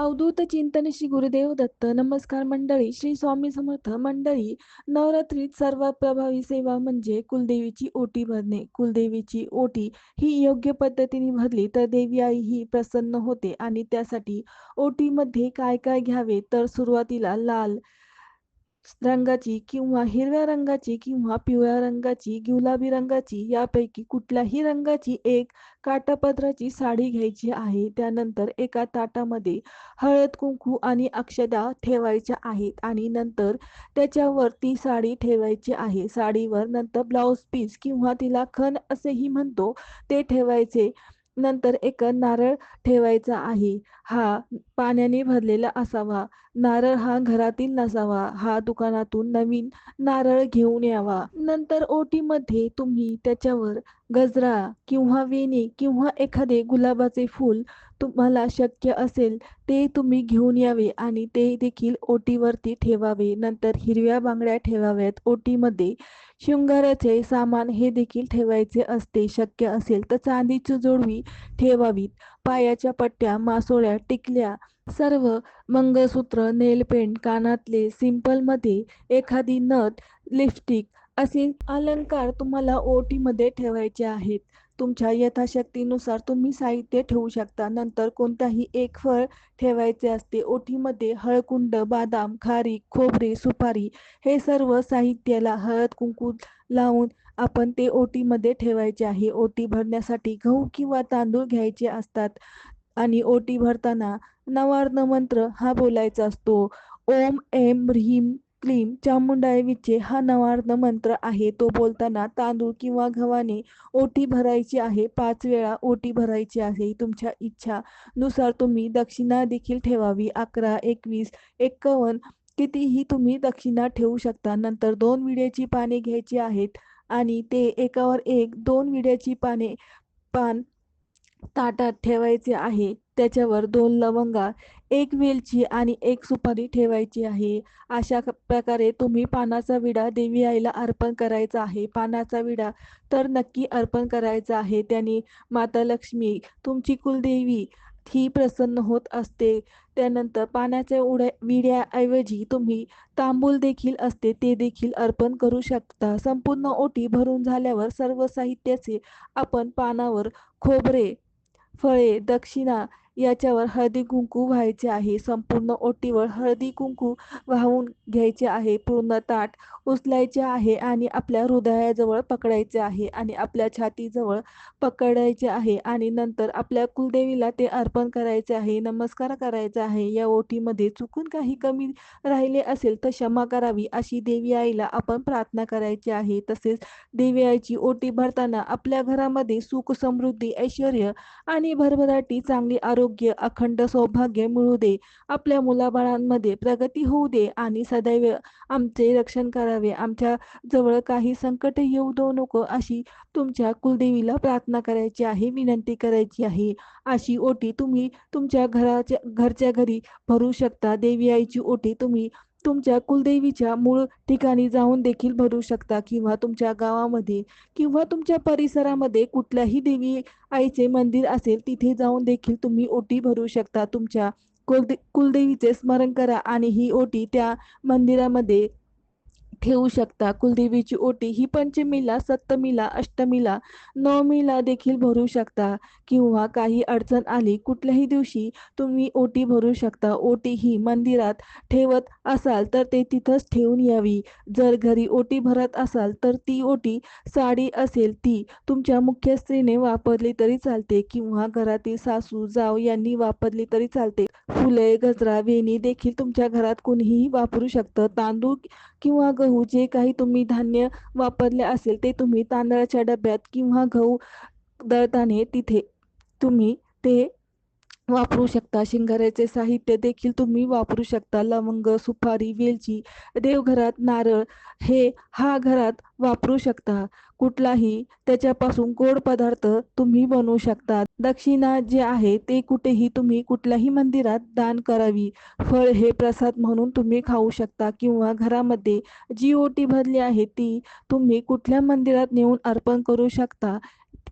अवधूत चिंतन श्री गुरुदेव दत्त. नमस्कार मंडळी. श्री स्वामी समर्थ मंडळी नवरात्रीत सर्वात प्रभावी सेवा म्हणजे कुलदेवीची ओटी भरणे. कुलदेवीची ओटी ही योग्य पद्धतीने भरली तर देवी आई ही प्रसन्न होते आणि त्यासाठी ओटीमध्ये काय काय घ्यावे तर सुरुवातीला लाल रंगाची किंवा हिरव्या रंगाची किंवा पिवळ्या रंगाची गुलाबी रंगाची यापैकी कुठल्याही रंगाची एक काठापदराची साडी घ्यायची आहे. त्यानंतर एका ताटामध्ये हळद कुंकू आणि अक्षदा ठेवायच्या आहेत आणि नंतर त्याच्यावर ती साडी ठेवायची आहे. साडीवर नंतर ब्लाऊज पीस किंवा तिला खण असेही म्हणतो ते ठेवायचे. नंतर एक नारळ ठेवायचा आहे. हा पाण्याने भरलेला असावा. नारळ हा घरातील नसावा. हा दुकानातून नवीन नारळ घेऊन यावा. नंतर ओटीमध्ये तुम्ही त्याच्यावर गजरा किंवा वेणी किंवा एखादे गुलाबाचे फूल तुम्हाला शक्य असेल ते तुम्ही घेऊन यावे आणि ते देखील ओटीवरती ठेवावे. नंतर हिरव्या बांगड्या ठेवाव्यात. ओटीमध्ये शृंगाराचे सामान हे देखील ठेवायचे असते. शक्य असेल तर चांदीची जोडवी ठेवावीत. पायाच्या पट्ट्या मासोळ्या टिकल्या. सर्व मंगळसूत्र नेलपेंट कानातले सिंपलमध्ये एखादी नथ लिपस्टिक असे अलंकार तुम्हाला ओटीमध्ये ठेवायचे आहेत. तुमच्या यथाशक्तीनुसार तुम्ही साहित्य ठेवू शकता. नंतर कोणताही एक फळ ठेवायचे असते. ओटीमध्ये हळकुंड बादाम खारी खोबरे सुपारी हे सर्व साहित्याला हळद कुंकू लावून आपण ते ओटीमध्ये ठेवायचे आहे. ओटी भरण्यासाठी गहू किंवा तांदूळ घ्यायचे असतात. आणि ओटी भरताना नवार्ण मंत्र हा बोलायचा असतो. ओम एम ह्रीम क्लीम चामुंडादेवीचे हा नवार्ण मंत्र आहे. तो बोलताना तांदूळ किंवा गव्हाने ओटी भरायची आहे. पाच वेळा ओटी भरायची आहे. तुमच्या इच्छा नुसार तुम्ही दक्षिणा देखील ठेवावी. अकरा एकवीस एक्कावन्न कितीही तुम्ही दक्षिणा ठेवू शकता. नंतर दोन विड्याची पाने घ्यायची आहेत आणि ते एकावर एक दोन विड्याची पाने पान ताटात ठेवायचे आहे. त्याच्यावर दोन लवंगा एक वेलची आणि एक सुपारी ठेवायची आहे. अशा प्रकारे तुम्ही पानाचा विडा देवी आईला अर्पण करायचा आहे. पानाचा विडा तर नक्की अर्पण करायचा आहे. त्याने माता लक्ष्मी तुमची कुलदेवी ही प्रसन्न होत असते. त्यानंतर पाण्याच्या उड्या विड्याऐवजी तुम्ही तांबूल देखील असते. ते देखील अर्पण करू शकता. संपूर्ण ओटी भरून झाल्यावर सर्व साहित्याचे आपण पानावर खोबरे फळे दक्षिणा याच्यावर हळदी कुंकू व्हायचे आहे. संपूर्ण ओटीवर हळदी कुंकू वाहून घ्यायचे आहे. पूर्ण ताट उचलायचे आहे आणि आपल्या हृदयाजवळ पकडायचे आहे आणि आपल्या छातीजवळ पकडायचे आहे आणि नंतर आपल्या कुलदेवीला ते अर्पण करायचे आहे नमस्कार करायचा आहे. या ओटीमध्ये चुकून काही कमी राहिले असेल तर क्षमा करावी. अशी देवी आईला आपण प्रार्थना करायची आहे. तसेच देवी आईची ओटी भरताना आपल्या घरामध्ये सुख समृद्धी ऐश्वर आणि भरभराटी चांगली आरोग्य अखंड सौभाग्य मिळू दे. आपल्या मुलाबाळांमध्ये प्रगती होऊ दे आणि सदैव आमचे रक्षण करावे. आमच्या जवळ काही संकट येऊ देऊ नको अशी तुमच्या कुलदेवीला प्रार्थना करायची आहे विनंती करायची आहे. अशी ओटी तुम्ही तुमच्या घराच्या घरच्या घरी भरू शकता. देवी आईची ओटी तुम्ही तुमच्या कुलदेवीच्या मूळ ठिकाणी जाऊन देखील भरू शकता किंवा तुमच्या गावामध्ये किंवा तुमच्या परिसरामध्ये कुठल्याही देवी आईचे मंदिर असेल तिथे जाऊन देखील तुम्ही ओटी भरू शकता. तुमच्या कुलदे कुलदेवीचे स्मरण करा आणि ही ओटी त्या मंदिरामध्ये ठेवू शकता. कुलदेवीची ओटी ही पंचमीला सप्तमीला अष्टमीला नवमीला देखील भरू शकता. किंवा काही अडचण आली कुठल्याही दिवशी तुम्ही ओटी भरू शकता. ओटी ही मंदिरात ठेवत असाल तर ते तिथंच ठेवून यावी. जर घरी ओटी भरत असाल तर ती ओटी साडी असेल ती तुमच्या मुख्य स्त्रीने वापरली तरी चालते किंवा घरातील सासू जाव यांनी वापरली तरी चालते. फुले गजरा वेणी देखील तुमच्या घरात कोणीही वापरू शकतं. तांदूळ किंवा गहू जे काही तुम्ही धान्य वापरले असेल ते तुम्ही तांदळाच्या डब्यात किंवा गहू दळताने तिथे तुम्ही ते वापरू शकता. शिंगाऱ्याचे साहित्य देखील तुम्ही वापरू शकता. लवंग सुपारी वेलची देवघरात नारळ हे हा घरात वापरू शकता. कुठलाही त्याच्यापासून गोड पदार्थ तुम्ही बनवू शकता. दक्षिणा जे आहे ते कुठेही तुम्ही कुठल्याही मंदिरात दान करावी. फळ हे प्रसाद म्हणून तुम्ही खाऊ शकता किंवा घरामध्ये जी ओटी भरली आहे ती तुम्ही कुठल्या मंदिरात नेऊन अर्पण करू शकता.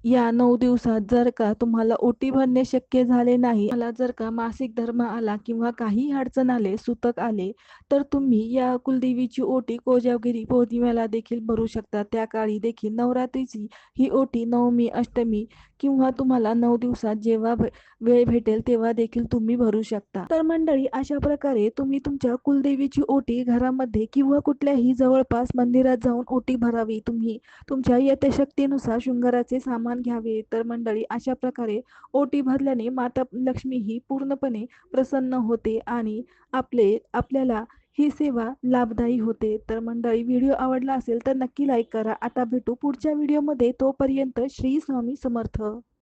या नऊ दिवसात जर का तुम्हाला ओटी भरणे शक्य झाले नाही मला जर का मासिक धर्म आला किंवा काही अडचण आले सुतक आले तर तुम्ही या कुलदेवीची ओटी कोजावगिरी पौर्णिमेला देखील भरू शकता. त्या काळी देखील नवरात्रीची ही ओटी नवमी अष्टमी किंवा तुम्हाला नऊ दिवसात जेव्हा वेळ भेटेल तेव्हा देखील तुम्ही भरू शकता. तर मंडळी अशा प्रकारे तुम्ही तुमच्या कुलदेवीची ओटी घरामध्ये किंवा कुठल्याही जवळपास मंदिरात जाऊन ओटी भरावी. तुम्ही तुमच्या यथशक्तीनुसार शृंगाराचे सामान घ्यावे. तर मंडळी अशा प्रकारे ओटी भरल्याने माता लक्ष्मी ही पूर्णपणे प्रसन्न होते आणि आपले आपल्याला ही सेवा लाभदायी होते. तर मंडळी व्हिडिओ आवडला असेल तर नक्की लाईक करा. आता भेटू पुढच्या व्हिडिओमध्ये तोपर्यंत श्री स्वामी समर्थ.